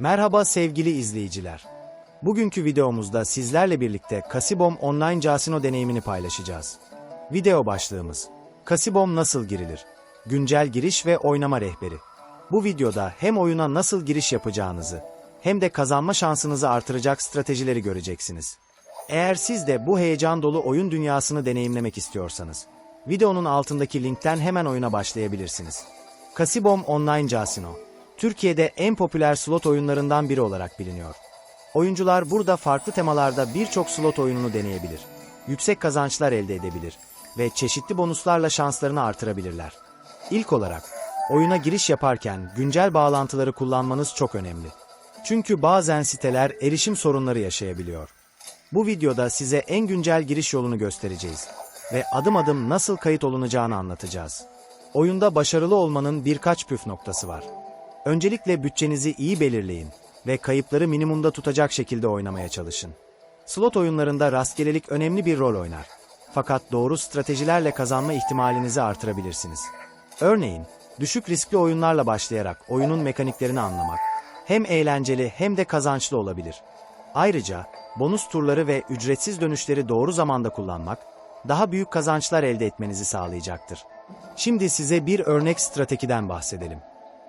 Merhaba sevgili izleyiciler. Bugünkü videomuzda sizlerle birlikte Kasibom Online Casino deneyimini paylaşacağız. Video başlığımız Kasibom nasıl girilir? Güncel giriş ve oynama rehberi. Bu videoda hem oyuna nasıl giriş yapacağınızı hem de kazanma şansınızı artıracak stratejileri göreceksiniz. Eğer siz de bu heyecan dolu oyun dünyasını deneyimlemek istiyorsanız, videonun altındaki linkten hemen oyuna başlayabilirsiniz. Kasibom Online Casino, Türkiye'de en popüler slot oyunlarından biri olarak biliniyor. Oyuncular burada farklı temalarda birçok slot oyununu deneyebilir, yüksek kazançlar elde edebilir ve çeşitli bonuslarla şanslarını artırabilirler. İlk olarak, oyuna giriş yaparken güncel bağlantıları kullanmanız çok önemli. Çünkü bazen siteler erişim sorunları yaşayabiliyor. Bu videoda size en güncel giriş yolunu göstereceğiz ve adım adım nasıl kayıt olunacağını anlatacağız. Oyunda başarılı olmanın birkaç püf noktası var. Öncelikle bütçenizi iyi belirleyin ve kayıpları minimumda tutacak şekilde oynamaya çalışın. Slot oyunlarında rastgelelik önemli bir rol oynar. Fakat doğru stratejilerle kazanma ihtimalinizi artırabilirsiniz. Örneğin, düşük riskli oyunlarla başlayarak oyunun mekaniklerini anlamak hem eğlenceli hem de kazançlı olabilir. Ayrıca bonus turları ve ücretsiz dönüşleri doğru zamanda kullanmak daha büyük kazançlar elde etmenizi sağlayacaktır. Şimdi size bir örnek stratejiden bahsedelim.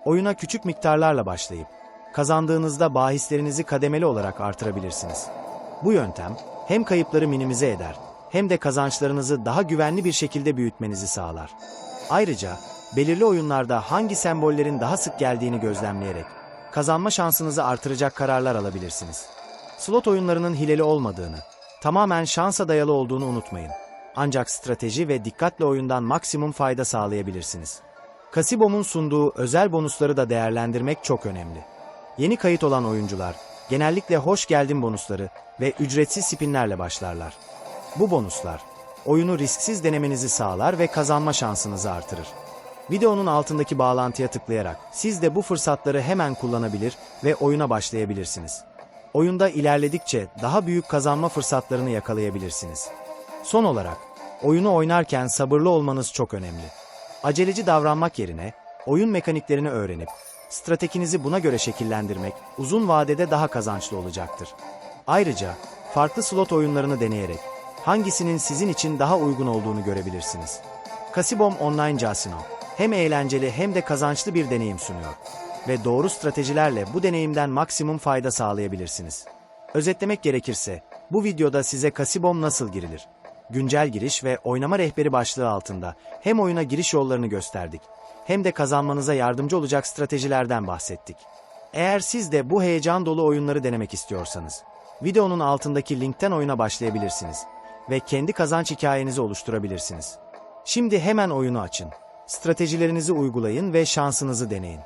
Oyuna küçük miktarlarla başlayıp kazandığınızda bahislerinizi kademeli olarak artırabilirsiniz. Bu yöntem hem kayıpları minimize eder hem de kazançlarınızı daha güvenli bir şekilde büyütmenizi sağlar. Ayrıca belirli oyunlarda hangi sembollerin daha sık geldiğini gözlemleyerek kazanma şansınızı artıracak kararlar alabilirsiniz. Slot oyunlarının hileli olmadığını, tamamen şansa dayalı olduğunu unutmayın. Ancak strateji ve dikkatle oyundan maksimum fayda sağlayabilirsiniz. Kasibom'un sunduğu özel bonusları da değerlendirmek çok önemli. Yeni kayıt olan oyuncular genellikle hoş geldin bonusları ve ücretsiz spinlerle başlarlar. Bu bonuslar oyunu risksiz denemenizi sağlar ve kazanma şansınızı artırır. Videonun altındaki bağlantıya tıklayarak siz de bu fırsatları hemen kullanabilir ve oyuna başlayabilirsiniz. Oyunda ilerledikçe daha büyük kazanma fırsatlarını yakalayabilirsiniz. Son olarak, oyunu oynarken sabırlı olmanız çok önemli. Aceleci davranmak yerine oyun mekaniklerini öğrenip stratejinizi buna göre şekillendirmek uzun vadede daha kazançlı olacaktır. Ayrıca farklı slot oyunlarını deneyerek hangisinin sizin için daha uygun olduğunu görebilirsiniz. Kasibom Online Casino hem eğlenceli hem de kazançlı bir deneyim sunuyor ve doğru stratejilerle bu deneyimden maksimum fayda sağlayabilirsiniz. Özetlemek gerekirse, bu videoda size Kasibom nasıl girilir? Güncel giriş ve oynama rehberi başlığı altında hem oyuna giriş yollarını gösterdik, hem de kazanmanıza yardımcı olacak stratejilerden bahsettik. Eğer siz de bu heyecan dolu oyunları denemek istiyorsanız, videonun altındaki linkten oyuna başlayabilirsiniz ve kendi kazanç hikayenizi oluşturabilirsiniz. Şimdi hemen oyunu açın, stratejilerinizi uygulayın ve şansınızı deneyin.